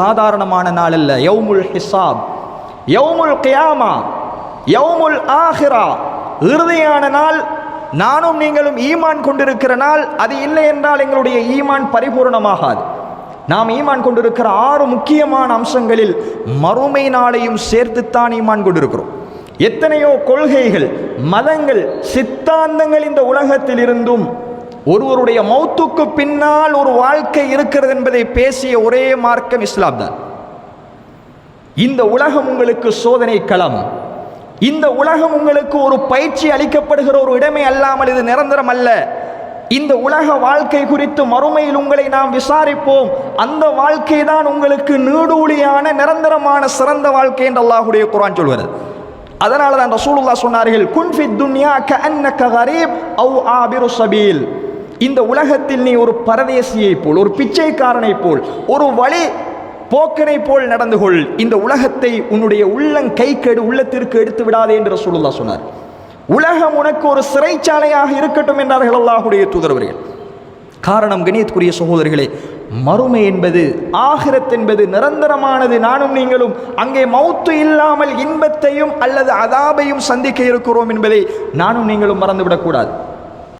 சாதாரணமான நாள் அல்ல யவுமுல் ஹிசாப் யவுமுல் கியாமா யவுமுல் ஆஹிரா. இறுதியான நாள் நானும் நீங்களும் ஈமான் கொண்டிருக்கிற நாள் அது இல்லை என்றால் எங்களுடைய ஈமான் பரிபூர்ணமாகாது. நாம் ஈமான் கொண்டிருக்கிற ஆறு முக்கியமான அம்சங்களில் மறுமை நாளையும் சேர்த்துத்தான் ஈமான் கொண்டிருக்கிறோம். எத்தனையோ கொள்கைகள் மதங்கள் சித்தாந்தங்கள் இந்த உலகத்தில் இருந்தும் ஒருவருடைய மௌத்துக்கு பின்னால் ஒரு வாழ்க்கை இருக்கிறது என்பதை பேசிய ஒரே மார்க்கம் இஸ்லாம் தான். இந்த உலகம் உங்களுக்கு சோதனை களம். இந்த உலகம் உங்களுக்கு ஒரு பயிற்சி அளிக்கப்படுகிற ஒரு இடமே அல்லாமல் இது நிரந்தரம் அல்ல. இந்த உலக வாழ்க்கை குறித்து மறுமையில் உங்களை நாம் விசாரிப்போம். அந்த வாழ்க்கை தான் உங்களுக்கு நீடூழியான நிரந்தரமான சிறந்த வாழ்க்கை என்று அல்லாஹுடைய குரான் சொல்வது அதனால தான் ரசூலுல்லா சொன்னார்கள் குன்ஃபி துன்யா கஅன்னக கரீப் அவ் ஆபிரு சபீல். இந்த உலகத்தில் நீ ஒரு பரதேசியை போல் ஒரு பிச்சைக்காரனை போல் ஒரு வழி போக்கனை போல் நடந்து கொள். இந்த உலகத்தை உன்னுடைய உள்ளங் கைக்கெடு உள்ளத்திற்கு எடுத்து விடாதே என்று சொல்லுல்லா சொன்னார். உலகம் உனக்கு ஒரு சிறைச்சாலையாக இருக்கட்டும் என்றார்கள் அல்லாஹுடைய தூதரவர்கள். காரணம் கணியத்துக்குரிய சகோதரிகளே மறுமை என்பது ஆகிரத் என்பது நிரந்தரமானது. நானும் நீங்களும் அங்கே மௌத்து இல்லாமல் இன்பத்தையும் அல்லது அதாபையும் சந்திக்க இருக்கிறோம் என்பதை நானும் நீங்களும் மறந்துவிடக்கூடாது.